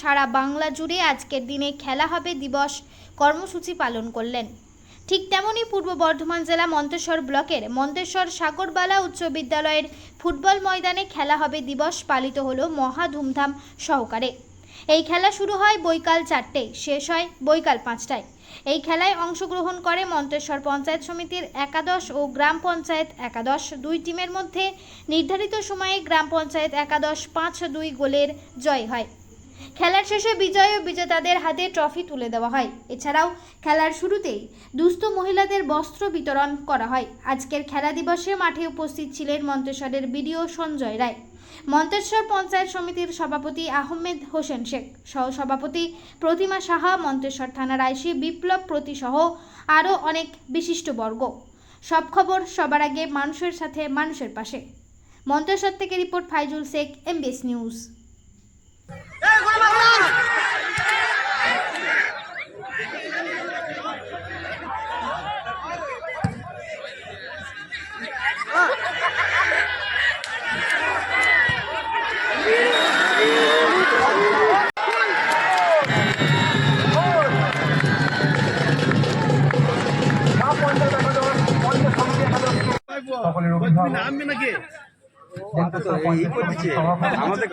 সারা বাংলা জুড়ে আজকের দিনে খেলা হবে দিবস। কর্মসূচি পালন করলেন। ঠিক তেমনই পূর্ব বর্ধমান জেলা মন্তেশ্বর ব্লকের মন্তেশ্বর সাগরবালা উচ্চ বিদ্যালয়ের ফুটবল ময়দানে খেলা হবে দিবস পালিত হলো মহা ধুমধাম সহকারে। এই খেলা শুরু হয় বৈকাল চারটেয় শেষ হয় বৈকাল পাঁচটায়। এই খেলায় অংশগ্রহণ করে মন্তেশ্বর পঞ্চায়েত সমিতির একাদশ ও গ্রাম পঞ্চায়েত একাদশ দুই টিমের মধ্যে নির্ধারিত সময়ে গ্রাম পঞ্চায়েত একাদশ পাঁচ দুই গোলের জয় হয়। খেলার শেষে বিজয় ও বিজেতাদের হাতে ট্রফি তুলে দেওয়া হয়। এছাড়াও খেলার শুরুতেই দুস্থ মহিলাদের বস্ত্র বিতরণ করা হয়। আজকের খেলা দিবসে মাঠে উপস্থিত ছিলেন মন্তেশ্বরের বিডিও সঞ্জয় রায়। মন্তেশ্বর পঞ্চায়েত সমিতির সভাপতি আহমেদ হোসেন শেখ, সহসভাপতি প্রতিমা সাহা, মন্তেশ্বর থানার আইসি বিপ্লব প্রতি সহ আরও অনেক বিশিষ্টবর্গ সব খবর সবার আগে মানুষের সাথে মানুষের পাশে। মন্তেশ্বর থেকে report Faizul Sheikh, MBS news. সকলের অভিভাবক। নামবে নাকি? আমাদের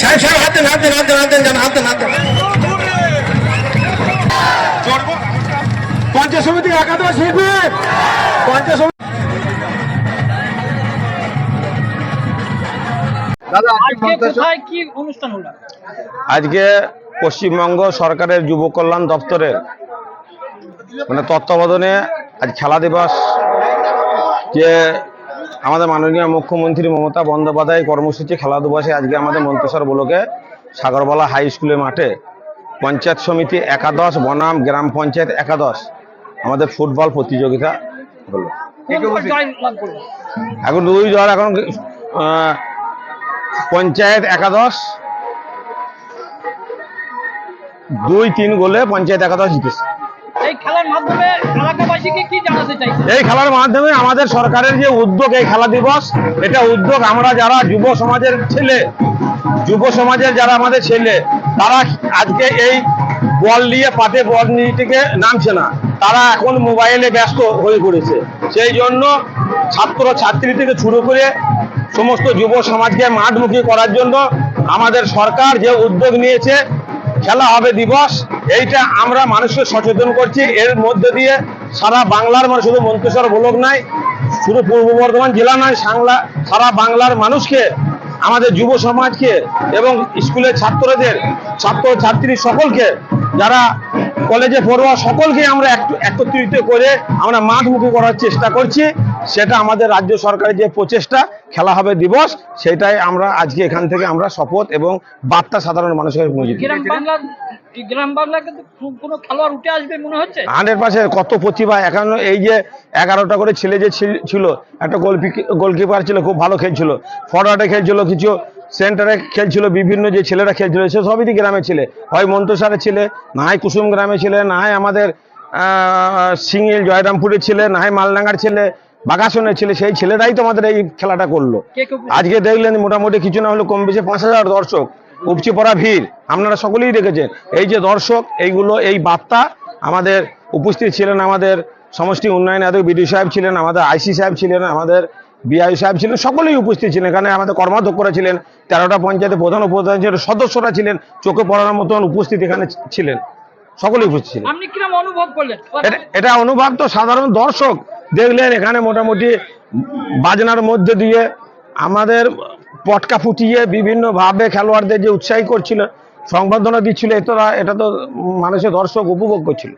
সাহেব সাহেব হাত দেন হাত দেন হাত দেন হাত দেন যান হাত দেন হাত দেন। পঞ্চায়েত সমিতি একাদশ শিল্পী। পঞ্চায়েত সমিতি আজকে কোথায় কি অনুষ্ঠান হলো? আজকে পশ্চিমবঙ্গ সরকারের যুব কল্যাণ দপ্তরের মানে তত্ত্বাবধানে আজ খেলা দিবস যে আমাদের মাননীয় মুখ্যমন্ত্রী মমতা বন্দ্যোপাধ্যায় কর্মসূচি খেলা দিবসে আজকে আমাদের মন্তেশ্বর ব্লকে সাগরবালা হাই স্কুলের মাঠে পঞ্চায়েত সমিতি একাদশ, বনাম গ্রাম পঞ্চায়েত একাদশ আমাদের ফুটবল প্রতিযোগিতা হলো। এখন দুই দল এখন পঞ্চায়েত একাদশ, দুই, তিন গোলে পঞ্চায়েত একাদশ জিতেছে। এই খেলার মাধ্যমে আমাদের সরকারের যে উদ্যোগ, এই খেলা দিবস, এটা উদ্যোগ আমরা যারা যুব সমাজের ছেলে, যুব সমাজের যারা আমাদের ছেলে, তারা আজকে এই বল নিয়ে পাতে বল নিয়ে নামছে না। তারা এখন মোবাইলে ব্যস্ত হয়ে পড়েছে। সেই জন্য ছাত্র ছাত্রী থেকে শুরু করে সমস্ত যুব সমাজকে মাঠমুখী করার জন্য আমাদের সরকার যে উদ্যোগ নিয়েছে খেলা হবে দিবস। এইটা আমরা মানুষকে সচেতন করছি। এর মধ্যে দিয়ে সারা বাংলার মানে শুধু মন্তেশ্বর ব্লক নাই শুধু পূর্ব বর্ধমান জেলা নয়, সাংলা সারা বাংলার মানুষকে, আমাদের যুব সমাজকে এবং স্কুলের ছাত্রদের ছাত্র ছাত্রী সকলকে, যারা কলেজে পড়ুয়া সকলকে আমরা একত্রিত করে আমরা মাঠমুখী করার চেষ্টা করছি। সেটা আমাদের রাজ্য সরকারের যে প্রচেষ্টা খেলা হবে দিবস সেটাই আমরা আজকে এখান থেকে আমরা শপথ এবং বার্তা সাধারণ মানুষের পৌঁছে গ্রাম বাংলা এই গ্রাম বাংলা কিন্তু কোনো খেলোয়াড় উঠে আসবে মনে হচ্ছে? হান্ড্রেড পার্সেন্ট কত প্রতিভা এখন এই যে এগারোটা করে ছেলে যে ছিল- ছিল একটা গোলকি গোলকিপার ছিল খুব ভালো খেলছিল। ফরওয়ার্ডে খেলছিল কিছু সেন্টারে খেলছিল বিভিন্ন যে ছেলেরা খেলছিল সে সবই তো গ্রামের ছেলে। হয় মন্তসারের ছেলে না হয় কুসুম গ্রামের ছেলে না হয় আমাদের সিঙ্গিল জয়রামপুরের ছেলে না হয় মালডাঙ্গার ছেলে বাগাসনের ছেলে সেই ছেলেরাই তো আমাদের এই খেলাটা করল। আজকে দেখলেন মোটামুটি কিছু না হলে কম বেশি পাঁচ হাজার দর্শক। উপচে পড়া ভিড় আপনারা সকলেই দেখেছেন। এই যে দর্শক এইগুলো এই বার্তা আমাদের উপস্থিত ছিলেন আমাদের সমষ্টি উন্নয়ন আদক বিডিও সাহেব ছিলেন আমাদের আইসি সাহেব ছিলেন আমাদের বিআই সাহেব ছিলেন সকলেই উপস্থিত ছিলেন। এখানে আমাদের কর্মাধ্যক্ষরা ছিলেন তেরোটা পঞ্চায়েতের প্রধান উপপ্রধান ছিলেন সদস্যরা ছিলেন চোখে পড়ানোর মতন উপস্থিত এখানে ছিলেন। সকলেই উপস্থিত ছিলেন। আপনি কিরম অনুভব করলেন? এটা- এটা অনুভব তো সাধারণ দর্শক। দেখলেন এখানে মোটামুটি বাজনার মধ্যে দিয়ে আমাদের পটকা ফুটিয়ে বিভিন্নভাবে খেলোয়াড়দের যে উৎসাহী করছিল সংবর্ধনা দিচ্ছিল এটা এটা তো মানুষের দর্শক উপভোগ করছিল।